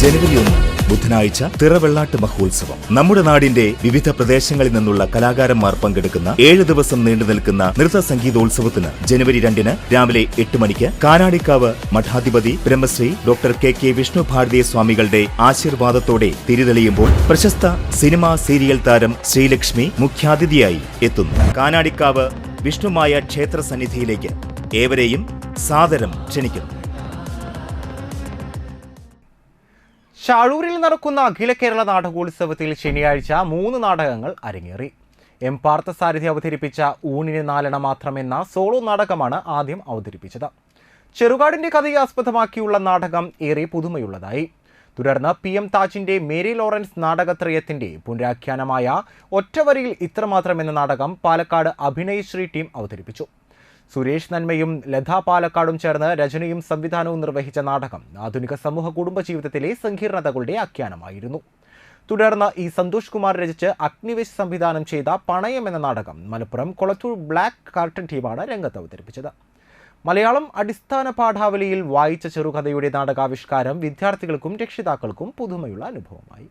ജനുവരി ഒന്ന് ബുധനാഴ്ച തിറവെള്ളാട്ട് മഹോത്സവം. നമ്മുടെ നാടിന്റെ വിവിധ പ്രദേശങ്ങളിൽ നിന്നുള്ള കലാകാരന്മാർ പങ്കെടുക്കുന്ന ഏഴ് ദിവസം നീണ്ടു നിൽക്കുന്ന നൃത്ത സംഗീതോത്സവത്തിന് ജനുവരി രണ്ടിന് രാവിലെ എട്ട് മണിക്ക് Kanadikkavu മഠാധിപതി Brahmashri doctor K K Vishnu Bharatiya സ്വാമികളുടെ ആശീർവാദത്തോടെ തിരിതെളിയുമ്പോൾ പ്രശസ്ത സിനിമാ സീരിയൽ താരം ശ്രീലക്ഷ്മി മുഖ്യാതിഥിയായി എത്തുന്നു. കാനാടിക്കാവ് വിഷ്ണുമായ ക്ഷേത്ര സന്നിധിയിലേക്ക് ഏവരെയും സാദരം ക്ഷണിക്കുന്നു. ഷാഴൂരിൽ നടക്കുന്ന അഖില കേരള നാടകോത്സവത്തിൽ ശനിയാഴ്ച മൂന്ന് നാടകങ്ങൾ അരങ്ങേറി. എം പാർത്ഥസാരഥി അവതരിപ്പിച്ച ഊണിന് നാലെണ്ണ മാത്രമെന്ന സോളോ നാടകമാണ് ആദ്യം അവതരിപ്പിച്ചത്. ചെറുകാടിന്റെ കഥയെ ആസ്പദമാക്കിയുള്ള നാടകം ഏറെ പുതുമയുള്ളതായി. തുടർന്ന് പി എം താജിന്റെ മേരി ലോറൻസ് നാടകത്രയത്തിന്റെ പുനരാഖ്യാനമായ ഒറ്റവരിയിൽ ഇത്രമാത്രം എന്ന നാടകം പാലക്കാട് അഭിനയശ്രീ ടീം അവതരിപ്പിച്ചു. സുരേഷ് നന്മയും ലതാ പാലക്കാടും ചേർന്ന് രചനയും സംവിധാനവും നിർവഹിച്ച നാടകം ആധുനിക സമൂഹ കുടുംബജീവിതത്തിലെ സങ്കീർണതകളുടെ ആഖ്യാനമായിരുന്നു. തുടർന്ന് ഈ സന്തോഷ് കുമാർ രചിച്ച് അഗ്നിവേശ് സംവിധാനം ചെയ്ത പണയം എന്ന നാടകം മലപ്പുറം കൊളത്തൂർ ബ്ലാക്ക് കാർട്ടൺ ടീമാണ് രംഗത്ത് അവതരിപ്പിച്ചത്. മലയാളം അടിസ്ഥാന പാഠാവലിയിൽ വായിച്ച ചെറുകഥയുടെ നാടകാവിഷ്കാരം വിദ്യാർത്ഥികൾക്കും രക്ഷിതാക്കൾക്കും പുതുമയുള്ള അനുഭവമായി.